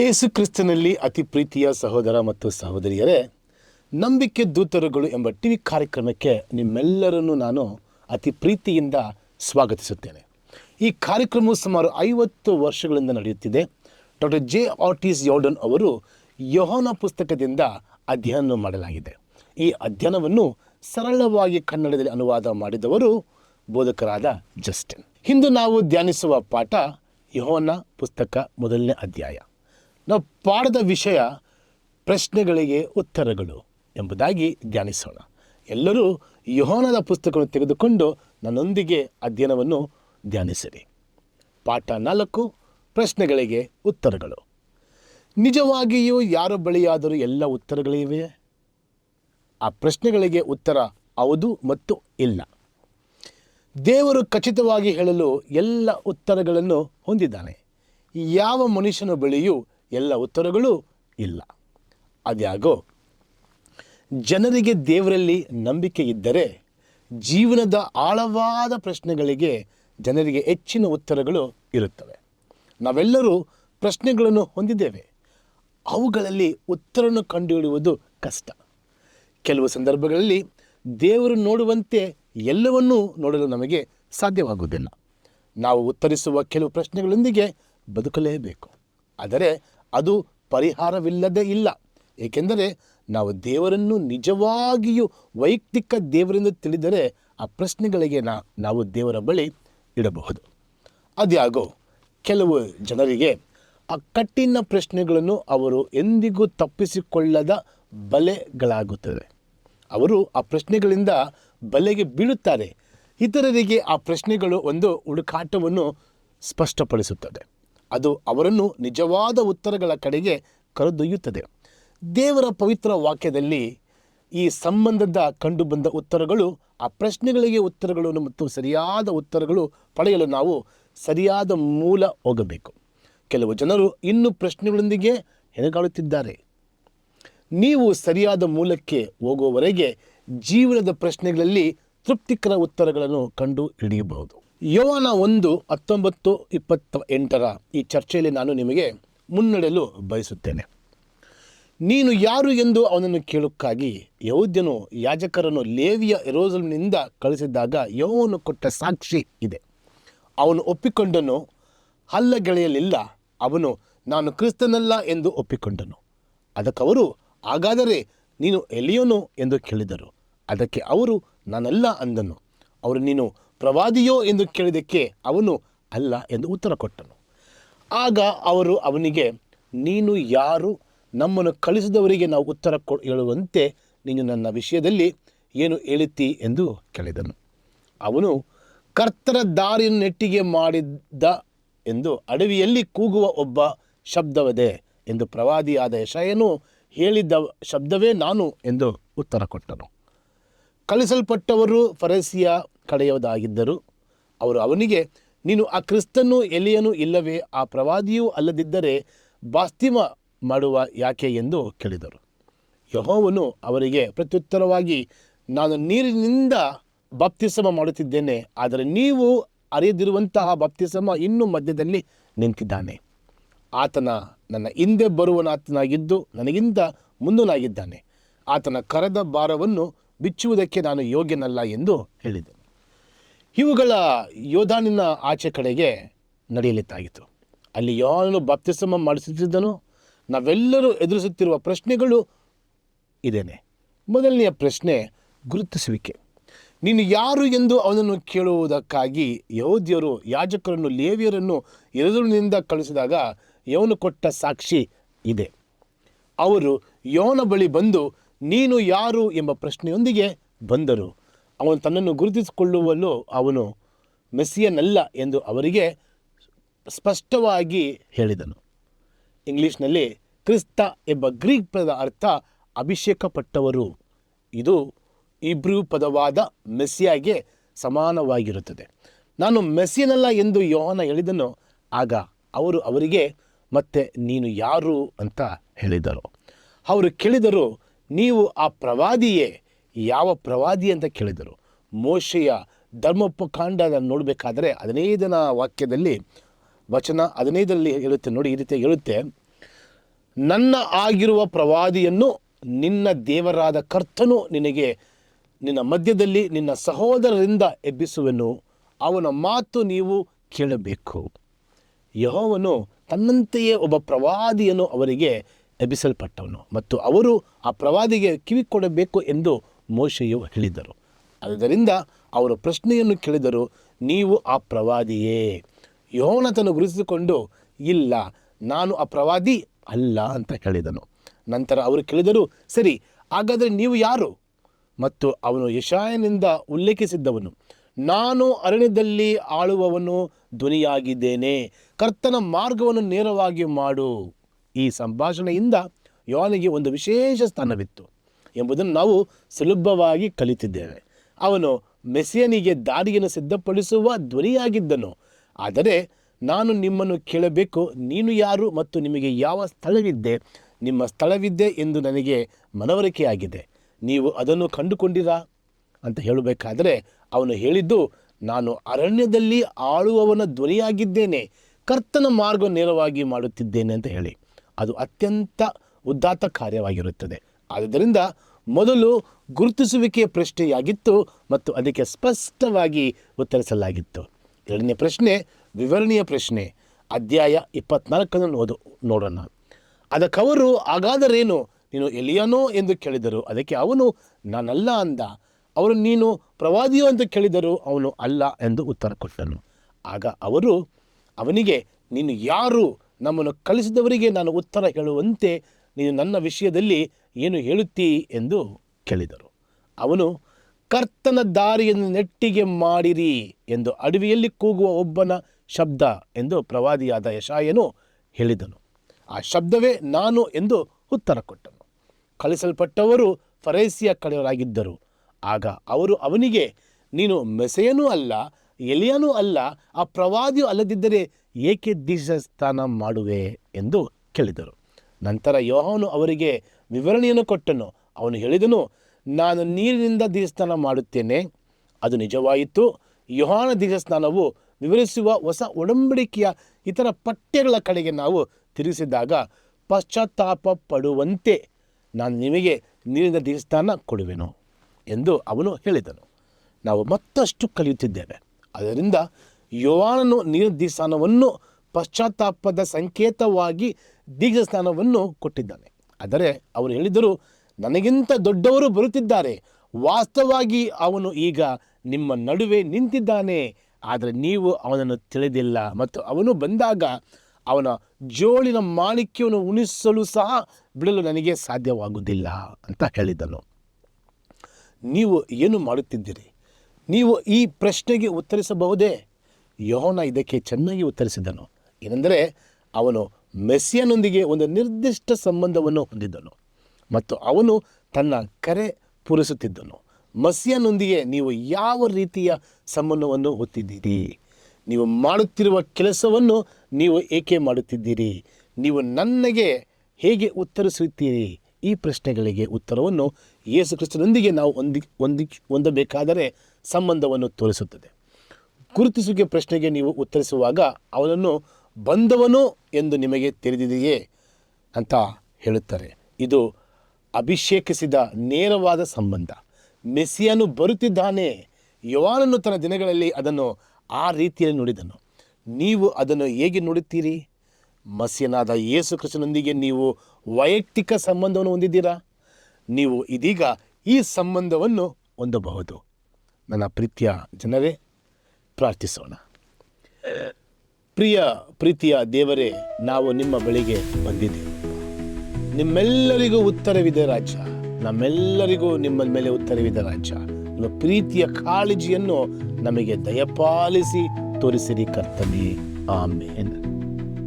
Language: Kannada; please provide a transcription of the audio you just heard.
ಏಸು ಕ್ರಿಸ್ತನಲ್ಲಿ ಅತಿ ಪ್ರೀತಿಯ ಸಹೋದರ ಮತ್ತು ಸಹೋದರಿಯರೇ, ನಂಬಿಕೆ ದೂತರುಗಳು ಎಂಬ ಟಿ ವಿ ಕಾರ್ಯಕ್ರಮಕ್ಕೆ ನಿಮ್ಮೆಲ್ಲರನ್ನು ನಾನು ಅತಿ ಪ್ರೀತಿಯಿಂದ ಸ್ವಾಗತಿಸುತ್ತೇನೆ. ಈ ಕಾರ್ಯಕ್ರಮವು ಸುಮಾರು ಐವತ್ತು ವರ್ಷಗಳಿಂದ ನಡೆಯುತ್ತಿದೆ. ಡಾಕ್ಟರ್ ಜೆ ಆರ್ಟಿಸ್ ಯೋಡನ್ ಅವರು ಯೋಹನ ಪುಸ್ತಕದಿಂದ ಅಧ್ಯಯನ ಮಾಡಲಾಗಿದೆ. ಈ ಅಧ್ಯಯನವನ್ನು ಸರಳವಾಗಿ ಕನ್ನಡದಲ್ಲಿ ಅನುವಾದ ಮಾಡಿದವರು ಬೋಧಕರಾದ ಜಸ್ಟಿನ್. ಇಂದು ನಾವು ಧ್ಯಾನಿಸುವ ಪಾಠ ಯೋಹನ ಪುಸ್ತಕ ಮೊದಲನೇ ಅಧ್ಯಾಯ. ನಾವು ಪಾಠದ ವಿಷಯ ಪ್ರಶ್ನೆಗಳಿಗೆ ಉತ್ತರಗಳು ಎಂಬುದಾಗಿ ಧ್ಯಾನಿಸೋಣ. ಎಲ್ಲರೂ ಯೋಹನದ ಪುಸ್ತಕವನ್ನು ತೆಗೆದುಕೊಂಡು ನನ್ನೊಂದಿಗೆ ಅಧ್ಯಯನವನ್ನು ಧ್ಯಾನಿಸಿರಿ. ಪಾಠ ನಾಲ್ಕು, ಪ್ರಶ್ನೆಗಳಿಗೆ ಉತ್ತರಗಳು. ನಿಜವಾಗಿಯೂ ಯಾರ ಬಳಿಯಾದರೂ ಎಲ್ಲ ಉತ್ತರಗಳಿವೆ? ಆ ಪ್ರಶ್ನೆಗಳಿಗೆ ಉತ್ತರ ಹೌದು ಮತ್ತು ಇಲ್ಲ. ದೇವರು ಖಚಿತವಾಗಿ ಹೇಳಲು ಎಲ್ಲ ಉತ್ತರಗಳನ್ನು ಹೊಂದಿದ್ದಾನೆ. ಯಾವ ಮನುಷ್ಯನ ಬಳಿಯೂ ಎಲ್ಲ ಉತ್ತರಗಳು ಇಲ್ಲ. ಅದ್ಯಾಗೋ ಜನರಿಗೆ ದೇವರಲ್ಲಿ ನಂಬಿಕೆ ಇದ್ದರೆ ಜೀವನದ ಆಳವಾದ ಪ್ರಶ್ನೆಗಳಿಗೆ ಜನರಿಗೆ ಹೆಚ್ಚಿನ ಉತ್ತರಗಳು ಇರುತ್ತವೆ. ನಾವೆಲ್ಲರೂ ಪ್ರಶ್ನೆಗಳನ್ನು ಹೊಂದಿದ್ದೇವೆ. ಅವುಗಳಲ್ಲಿ ಉತ್ತರವನ್ನು ಕಂಡುಹಿಡಿಯುವುದು ಕಷ್ಟ. ಕೆಲವು ಸಂದರ್ಭಗಳಲ್ಲಿ ದೇವರು ನೋಡುವಂತೆ ಎಲ್ಲವನ್ನೂ ನೋಡಲು ನಮಗೆ ಸಾಧ್ಯವಾಗುವುದಿಲ್ಲ. ನಾವು ಉತ್ತರಿಸುವ ಕೆಲವು ಪ್ರಶ್ನೆಗಳೊಂದಿಗೆ ಬದುಕಲೇಬೇಕು. ಆದರೆ ಅದು ಪರಿಹಾರವಿಲ್ಲದೇ ಇಲ್ಲ. ಏಕೆಂದರೆ ನಾವು ದೇವರನ್ನು ನಿಜವಾಗಿಯೂ ವೈಯಕ್ತಿಕ ದೇವರೆಂದು ತಿಳಿದರೆ ಆ ಪ್ರಶ್ನೆಗಳಿಗೆ ನಾ, ನಾವು ದೇವರ ಬಳಿ ಇಡಬಹುದು. ಅದ್ಯಾಗೋ, ಕೆಲವು ಜನರಿಗೆ ಆ ಕಠಿಣ ಪ್ರಶ್ನೆಗಳನ್ನು ಅವರು ಎಂದಿಗೂ ತಪ್ಪಿಸಿಕೊಳ್ಳದ ಬಲೆಗಳಾಗುತ್ತವೆ ಅವರು ಆ ಪ್ರಶ್ನೆಗಳಿಂದ ಬಲೆಗೆ ಬೀಳುತ್ತಾರೆ. ಇತರರಿಗೆ ಆ ಪ್ರಶ್ನೆಗಳು ಒಂದು ಹುಡುಕಾಟವನ್ನು ಸ್ಪಷ್ಟಪಡಿಸುತ್ತದೆ. ಅದು ಅವರನ್ನು ನಿಜವಾದ ಉತ್ತರಗಳ ಕಡೆಗೆ ಕರೆದೊಯ್ಯುತ್ತದೆ. ದೇವರ ಪವಿತ್ರ ವಾಕ್ಯದಲ್ಲಿ ಈ ಸಂಬಂಧದ ಕಂಡುಬಂದ ಉತ್ತರಗಳು, ಆ ಪ್ರಶ್ನೆಗಳಿಗೆ ಉತ್ತರಗಳು ಮತ್ತು ಸರಿಯಾದ ಉತ್ತರಗಳು ಪಡೆಯಲು ನಾವು ಸರಿಯಾದ ಮೂಲ ಹೋಗಬೇಕು. ಕೆಲವು ಜನರು ಇನ್ನೂ ಪ್ರಶ್ನೆಗಳೊಂದಿಗೆ ಹೆಣಗಾಡುತ್ತಿದ್ದಾರೆ. ನೀವು ಸರಿಯಾದ ಮೂಲಕ್ಕೆ ಹೋಗುವವರೆಗೆ ಜೀವನದ ಪ್ರಶ್ನೆಗಳಲ್ಲಿ ತೃಪ್ತಿಕರ ಉತ್ತರಗಳನ್ನು ಕಂಡು ಹಿಡಿಯಬಹುದು. ಯೋವನ ಒಂದು ಹತ್ತೊಂಬತ್ತು ಇಪ್ಪತ್ತ ಎಂಟರ ಈ ಚರ್ಚೆಯಲ್ಲಿ ನಾನು ನಿಮಗೆ ಮುನ್ನಡೆಯಲು ಬಯಸುತ್ತೇನೆ. ನೀನು ಯಾರು ಎಂದು ಅವನನ್ನು ಕೇಳೋಕ್ಕಾಗಿ ಯೌದ್ಯನು ಯಾಜಕರನ್ನು ಲೇವಿಯ ಎರೋಸಲ್ನಿಂದ ಕಳಿಸಿದ್ದಾಗ ಯೋವನು ಕೊಟ್ಟ ಸಾಕ್ಷಿ ಇದೆ. ಅವನು ಒಪ್ಪಿಕೊಂಡನು, ಹಲ್ಲಗೆಳೆಯಲಿಲ್ಲ, ಅವನು ನಾನು ಕ್ರಿಸ್ತನಲ್ಲ ಎಂದು ಒಪ್ಪಿಕೊಂಡನು. ಅದಕ್ಕವರು, ಹಾಗಾದರೆ ನೀನು ಎಲಿಯೋನು ಎಂದು ಕೇಳಿದರು. ಅದಕ್ಕೆ ಅವರು, ನಾನಲ್ಲ ಅಂದನು. ಅವರು, ನೀನು ಪ್ರವಾದಿಯೋ ಎಂದು ಕೇಳಿದಕ್ಕೆ ಅವನು ಅಲ್ಲ ಎಂದು ಉತ್ತರ ಕೊಟ್ಟನು. ಆಗ ಅವರು ಅವನಿಗೆ, ನೀನು ಯಾರು? ನಮ್ಮನ್ನು ಕಳಿಸಿದವರಿಗೆ ನಾವು ಉತ್ತರ ಕೊ, ಹೇಳುವಂತೆ ನೀನು ನನ್ನ ವಿಷಯದಲ್ಲಿ ಏನು ಹೇಳುತ್ತಿ? ಎಂದು ಕೇಳಿದನು. ಅವನು ಕರ್ತರ ದಾರಿಯನ್ನು ನೆಟ್ಟಿಗೆ ಮಾಡಿದ್ದ ಎಂದು ಅಡವಿಯಲ್ಲಿ ಕೂಗುವ ಒಬ್ಬ ಶಬ್ದವದೆ ಎಂದು ಪ್ರವಾದಿಯಾದ ಯಶಯನು ಹೇಳಿದ್ದ ಶಬ್ದವೇ ನಾನು ಎಂದು ಉತ್ತರ ಕೊಟ್ಟನು. ಕಳಿಸಲ್ಪಟ್ಟವರು ಫರಸಿಯ ಕಡೆಯವದಾಗಿದ್ದರು ಅವರು ಅವನಿಗೆ, ನೀನು ಆ ಕ್ರಿಸ್ತನು ಎಲಿಯನು ಇಲ್ಲವೇ, ಆ ಪ್ರವಾದಿಯೂ ಅಲ್ಲದಿದ್ದರೆ ಬಾಸ್ತಿಮ ಮಾಡುವ ಯಾಕೆ ಎಂದು ಕೇಳಿದರು. ಯಹೋವನು ಅವರಿಗೆ ಪ್ರತ್ಯುತ್ತರವಾಗಿ, ನಾನು ನೀರಿನಿಂದ ಬಾಪ್ತಿಸಮ ಮಾಡುತ್ತಿದ್ದೇನೆ, ಆದರೆ ನೀವು ಅರಿಯದಿರುವಂತಹ ಬಾಪ್ತಿಸಮ ಇನ್ನೂ ಮಧ್ಯದಲ್ಲಿ ನಿಂತಿದ್ದಾನೆ. ಆತನ ನನ್ನ ಹಿಂದೆ ಬರುವನಾತನಾಗಿದ್ದು ನನಗಿಂತ ಮುಂದನಾಗಿದ್ದಾನೆ. ಆತನ ಕರೆದ ಭಾರವನ್ನು ಬಿಚ್ಚುವುದಕ್ಕೆ ನಾನು ಯೋಗ್ಯನಲ್ಲ ಎಂದು ಹೇಳಿದನು. ಇವುಗಳ ಯೋಧಾನಿನ ಆಚೆ ಕಡೆಗೆ ನಡೆಯಲಿತ್ತಾಗಿತ್ತು ಅಲ್ಲಿ ಯಾರು ಬಾಪ್ತಿಸಮ ಮಾಡಿಸುತ್ತಿದ್ದನು ನಾವೆಲ್ಲರೂ ಎದುರಿಸುತ್ತಿರುವ ಪ್ರಶ್ನೆಗಳು ಇದೇನೆ. ಮೊದಲನೆಯ ಪ್ರಶ್ನೆ ಗುರುತಿಸುವಿಕೆ. ನೀನು ಯಾರು ಎಂದು ಅವನನ್ನು ಕೇಳುವುದಕ್ಕಾಗಿ ಯೋಧ್ಯರು ಯಾಜಕರನ್ನು ಲೇವಿಯರನ್ನು ಎದುರಿನಿಂದ ಕಳಿಸಿದಾಗ ಯವನು ಕೊಟ್ಟ ಸಾಕ್ಷಿ ಇದೆ. ಅವರು ಯೋನ ಬಳಿ ಬಂದು, ನೀನು ಯಾರು? ಎಂಬ ಪ್ರಶ್ನೆಯೊಂದಿಗೆ ಬಂದರು. ಅವನು ತನ್ನನ್ನು ಗುರುತಿಸಿಕೊಳ್ಳುವಲ್ಲೂ ಅವನು ಮೆಸ್ಸಿಯನಲ್ಲ ಎಂದು ಅವರಿಗೆ ಸ್ಪಷ್ಟವಾಗಿ ಹೇಳಿದನು. ಇಂಗ್ಲೀಷ್ನಲ್ಲಿ ಕ್ರಿಸ್ತ ಎಂಬ ಗ್ರೀಕ್ ಪದದ ಅರ್ಥ ಅಭಿಷೇಕಪಟ್ಟವರು. ಇದು ಇಬ್ರೂ ಪದವಾದ ಮೆಸ್ಸಿಯಾಗೆ ಸಮಾನವಾಗಿರುತ್ತದೆ. ನಾನು ಮೆಸ್ಸಿಯನಲ್ಲ ಎಂದು ಯೋಹನ ಹೇಳಿದನು, ಆಗ ಅವರು ಅವರಿಗೆ, ಮತ್ತೆ ನೀನು ಯಾರು ಅಂತ ಹೇಳಿದರು. ಅವರು ಕೇಳಿದರು, ನೀವು ಆ ಪ್ರವಾದಿಯೇ? ಯಾವ ಪ್ರವಾದಿ ಅಂತ ಕೇಳಿದರು. ಮೋಶೆಯ ಧರ್ಮೋಪಕಾಂಡ ನೋಡಬೇಕಾದರೆ ಹದಿನೈದನ ವಾಕ್ಯದಲ್ಲಿ ವಚನ ಹದಿನೈದರಲ್ಲಿ ಹೇಳುತ್ತೆ ನೋಡಿ ಈ ರೀತಿ ಹೇಳುತ್ತೆ. ನನ್ನ ಆಗಿರುವ ಪ್ರವಾದಿಯನ್ನು ನಿನ್ನ ದೇವರಾದ ಕರ್ತನು ನಿನಗೆ ನಿನ್ನ ಮಧ್ಯದಲ್ಲಿ ನಿನ್ನ ಸಹೋದರರಿಂದ ಎಬ್ಬಿಸುವೆನು. ಅವನ ಮಾತು ನೀವು ಕೇಳಬೇಕು. ಯಹೋವನು ತನ್ನಂತೆಯೇ ಒಬ್ಬ ಪ್ರವಾದಿಯನ್ನು ಅವರಿಗೆ ಎಬ್ಬಿಸಲ್ಪಟ್ಟವನು ಮತ್ತು ಅವರು ಆ ಪ್ರವಾದಿಗೆ ಕಿವಿ ಕೊಡಬೇಕು ಎಂದು ಮೋಶೆಯು ಹೇಳಿದರು ಆದ್ದರಿಂದ ಅವರು ಪ್ರಶ್ನೆಯನ್ನು ಕೇಳಿದರು, ನೀವು ಆ ಪ್ರವಾದಿಯೇ? ಯೋನತನು ಗುರುತಿಸಿಕೊಂಡು, ಇಲ್ಲ, ನಾನು ಆ ಪ್ರವಾದಿ ಅಲ್ಲ, ಅಂತ ಹೇಳಿದನು ನಂತರ ಅವರು ಕೇಳಿದರು, ಸರಿ, ಹಾಗಾದರೆ ನೀವು ಯಾರು? ಮತ್ತು ಅವನು ಯಶಾಯನಿಂದ ಉಲ್ಲೇಖಿಸಿದ್ದವನು, ನಾನು ಅರಣ್ಯದಲ್ಲಿ ಆಳುವವನು, ಧ್ವನಿಯಾಗಿದ್ದೇನೆ, ಕರ್ತನ ಮಾರ್ಗವನ್ನು ನೇರವಾಗಿ ಮಾಡು. ಈ ಸಂಭಾಷಣೆಯಿಂದ ಯೋನಿಗೆ ಒಂದು ವಿಶೇಷ ಸ್ಥಾನವಿತ್ತು. ಎಂಬುದನ್ನು ನಾವು ಸುಲಭವಾಗಿ ಕಲಿತಿದ್ದೇವೆ. ಅವನು ಮೆಸಿಯನಿಗೆ ದಾರಿಯನ್ನು ಸಿದ್ಧಪಡಿಸುವ ಧ್ವನಿಯಾಗಿದ್ದನು. ಆದರೆ ನಾನು ನಿಮ್ಮನ್ನು ಕೇಳಬೇಕು, ನೀನು ಯಾರು ಮತ್ತು ನಿಮಗೆ ಯಾವ ಸ್ಥಳವಿದ್ದೆ ನಿಮ್ಮ ಸ್ಥಳವಿದ್ದೆ ಎಂದು ನನಗೆ ಮನವರಿಕೆಯಾಗಿದೆ. ನೀವು ಅದನ್ನು ಕಂಡುಕೊಂಡಿರಾ? ಅಂತ ಹೇಳಬೇಕಾದರೆ ಅವನು ಹೇಳಿದ್ದು, ನಾನು ಅರಣ್ಯದಲ್ಲಿ ಆಳುವವನ ಧ್ವನಿಯಾಗಿದ್ದೇನೆ, ಕರ್ತನ ಮಾರ್ಗ ನೇರವಾಗಿ ಮಾಡುತ್ತಿದ್ದೇನೆ ಅಂತ ಹೇಳಿ. ಅದು ಅತ್ಯಂತ ಉದಾತ್ತ ಕಾರ್ಯವಾಗಿರುತ್ತದೆ. ಆದ್ದರಿಂದ ಮೊದಲು ಗುರುತಿಸುವಿಕೆಯ ಪ್ರಶ್ನೆಯಾಗಿತ್ತು ಮತ್ತು ಅದಕ್ಕೆ ಸ್ಪಷ್ಟವಾಗಿ ಉತ್ತರಿಸಲಾಗಿತ್ತು. ಎರಡನೇ ಪ್ರಶ್ನೆ, ವಿವರಣೆಯ ಪ್ರಶ್ನೆ, ಅಧ್ಯಾಯ ಇಪ್ಪತ್ನಾಲ್ಕನ್ನು ಓದು ನೋಡೋಣ. ಅದಕ್ಕವರು ಹಾಗಾದರೇನು? ನೀನು ಎಲಿಯನೋ ಎಂದು ಕೇಳಿದರು. ಅದಕ್ಕೆ ಅವನು, ನಾನಲ್ಲ ಅಂದ. ಅವರು, ನೀನು ಪ್ರವಾದಿಯೋ ಅಂತ ಕೇಳಿದರು ಅವನು ಅಲ್ಲ ಎಂದು ಉತ್ತರ ಕೊಟ್ಟನು. ಆಗ ಅವರು, ಅವನಿಗೆ, ನೀನು ಯಾರು? ನಮ್ಮನ್ನು ಕಲಿಸಿದವರಿಗೆ ನಾನು ಉತ್ತರ ಹೇಳುವಂತೆ ನೀನು ನನ್ನ ವಿಷಯದಲ್ಲಿ ಏನು ಹೇಳುತ್ತೀ ಎಂದು ಕೇಳಿದರು. ಅವನು, ಕರ್ತನ ದಾರಿಯನ್ನು ನೆಟ್ಟಿಗೆ ಮಾಡಿರಿ ಎಂದು ಅಡವಿಯಲ್ಲಿ ಕೂಗುವ ಒಬ್ಬನ ಶಬ್ದ ಎಂದು ಪ್ರವಾದಿಯಾದ ಯಶಾಯನು ಹೇಳಿದನು. ಆ ಶಬ್ದವೇ ನಾನು ಎಂದು ಉತ್ತರ ಕೊಟ್ಟನು. ಕಳಿಸಲ್ಪಟ್ಟವರು ಫರೇಸಿಯ ಕಡೆಯವರಾಗಿದ್ದರು. ಆಗ ಅವರು ಅವನಿಗೆ, ನೀನು ಮೆಸೆಯನೂ ಅಲ್ಲ, ಎಲಿಯನೂ ಅಲ್ಲ, ಆ ಪ್ರವಾದಿಯೂ ಅಲ್ಲದಿದ್ದರೆ ಏಕೆ ಸ್ಥಾನ ಮಾಡುವೆ? ಎಂದು ಕೇಳಿದರು. ನಂತರ ಯೋಹವನು ಅವರಿಗೆ ವಿವರಣೆಯನ್ನು ಕೊಟ್ಟನು. ಅವನು ಹೇಳಿದನು, ನಾನು ನೀರಿನಿಂದ ದೀರ್ಸ್ನಾನ ಮಾಡುತ್ತೇನೆ. ಅದು ನಿಜವಾಯಿತು. ಯೋಹಾನ ದೀಕ್ಷಾಸ್ನಾನವು ವಿವರಿಸುವ ಹೊಸ ಒಡಂಬಡಿಕೆಯ ಇತರ ಪಠ್ಯಗಳ ಕಡೆಗೆ ನಾವು ತಿರುಗಿಸಿದಾಗ ಪಶ್ಚಾತ್ತಾಪ ಪಡುವಂತೆ ನಾನು ನಿಮಗೆ ನೀರಿನ ದೇವಸ್ಥಾನ ಕೊಡುವೆನು ಎಂದು ಅವನು ಹೇಳಿದನು. ನಾವು ಮತ್ತಷ್ಟು ಕಲಿಯುತ್ತಿದ್ದೇವೆ. ಅದರಿಂದ ಯೋಹಾನನು ನೀರಿನ ದೀಕ್ಷಾಸ್ನಾನವನ್ನು ಪಶ್ಚಾತ್ತಾಪದ ಸಂಕೇತವಾಗಿ ದೀಕ್ಷಾಸ್ನಾನವನ್ನು ಕೊಟ್ಟಿದ್ದಾನೆ. ಆದರೆ ಅವರು ಹೇಳಿದರು, ನನಗಿಂತ ದೊಡ್ಡವರು ಬರುತ್ತಿದ್ದಾರೆ. ವಾಸ್ತವವಾಗಿ ಅವನು ಈಗ ನಿಮ್ಮ ನಡುವೆ ನಿಂತಿದ್ದಾನೆ. ಆದರೆ ನೀವು ಅವನನ್ನು ತಿಳಿದಿಲ್ಲ. ಮತ್ತು ಅವನು ಬಂದಾಗ ಅವನ ಜೋಳಿನ ಮಾಣಿಕ್ಯವನ್ನು ಉಣಿಸಲು ಸಹ ಬಿಡಲು ನನಗೆ ಸಾಧ್ಯವಾಗುವುದಿಲ್ಲ ಅಂತ ಹೇಳಿದನು. ನೀವು ಏನು ಮಾಡುತ್ತಿದ್ದೀರಿ? ನೀವು ಈ ಪ್ರಶ್ನೆಗೆ ಉತ್ತರಿಸಬಹುದೇ? ಯೋಹನ ಇದಕ್ಕೆ ಚೆನ್ನಾಗಿ ಉತ್ತರಿಸಿದನು. ಏನೆಂದರೆ ಅವನು ಮೆಸ್ಸಿಯನೊಂದಿಗೆ ಒಂದು ನಿರ್ದಿಷ್ಟ ಸಂಬಂಧವನ್ನು ಹೊಂದಿದ್ದನು ಮತ್ತು ಅವನು ತನ್ನ ಕರೆ ಪೂರೈಸುತ್ತಿದ್ದನು. ಮಸಿಯನೊಂದಿಗೆ ನೀವು ಯಾವ ರೀತಿಯ ಸಂಬಂಧವನ್ನು ಹೊತ್ತಿದ್ದೀರಿ? ನೀವು ಮಾಡುತ್ತಿರುವ ಕೆಲಸವನ್ನು ನೀವು ಏಕೆ ಮಾಡುತ್ತಿದ್ದೀರಿ? ನೀವು ನನಗೆ ಹೇಗೆ ಉತ್ತರಿಸುತ್ತೀರಿ? ಈ ಪ್ರಶ್ನೆಗಳಿಗೆ ಉತ್ತರವನ್ನು ಯೇಸು ಕ್ರಿಸ್ತನೊಂದಿಗೆ ನಾವು ಹೊಂದಿ ಹೊಂದಿ, ಹೊಂದಬೇಕಾದರೆ ಸಂಬಂಧವನ್ನು ತೋರಿಸುತ್ತದೆ. ಗುರುತಿಸುವಿಕೆ ಪ್ರಶ್ನೆಗೆ ನೀವು ಉತ್ತರಿಸುವಾಗ ಅವನನ್ನು ಬಂದವನು ಎಂದು ನಿಮಗೆ ತಿಳಿದಿದೆಯೇ ಅಂತ ಹೇಳುತ್ತಾರೆ. ಇದು ಅಭಿಷೇಕಿಸಿದ ನೇರವಾದ ಸಂಬಂಧ. ಮೆಸ್ಸಿಯನು ಬರುತ್ತಿದ್ದಾನೆ. ಯುವಾನನ್ನು ತನ್ನ ದಿನಗಳಲ್ಲಿ ಅದನ್ನು ಆ ರೀತಿಯಲ್ಲಿ ನುಡಿದನು. ನೀವು ಅದನ್ನು ಹೇಗೆ ನೋಡುತ್ತೀರಿ? ಮಸಿಯನಾದ ಯೇಸು ಕೃಷ್ಣನೊಂದಿಗೆ ನೀವು ವೈಯಕ್ತಿಕ ಸಂಬಂಧವನ್ನು ಹೊಂದಿದ್ದೀರಾ? ನೀವು ಇದೀಗ ಈ ಸಂಬಂಧವನ್ನು ಹೊಂದಬಹುದು. ನನ್ನ ಪ್ರೀತಿಯ ಜನರೇ, ಪ್ರಾರ್ಥಿಸೋಣ. ಪ್ರಿಯ ಪ್ರೀತಿಯ ದೇವರೇ, ನಾವು ನಿಮ್ಮ ಬಳಿಗೆ ಬಂದಿದ್ದೇವೆ. ನಿಮ್ಮೆಲ್ಲರಿಗೂ ಉತ್ತರವಿದೆ ರಾಜ್ಯ ನಮ್ಮೆಲ್ಲರಿಗೂ ನಿಮ್ಮ ಮೇಲೆ ಉತ್ತರವಿದೆ ರಾಜ್ಯ ನಿಮ್ಮ ಪ್ರೀತಿಯ ಕಾಳಜಿಯನ್ನು ನಮಗೆ ದಯಪಾಲಿಸಿ ತೋರಿಸಿರಿ ಕರ್ತನೆ. ಆಮೇನ್.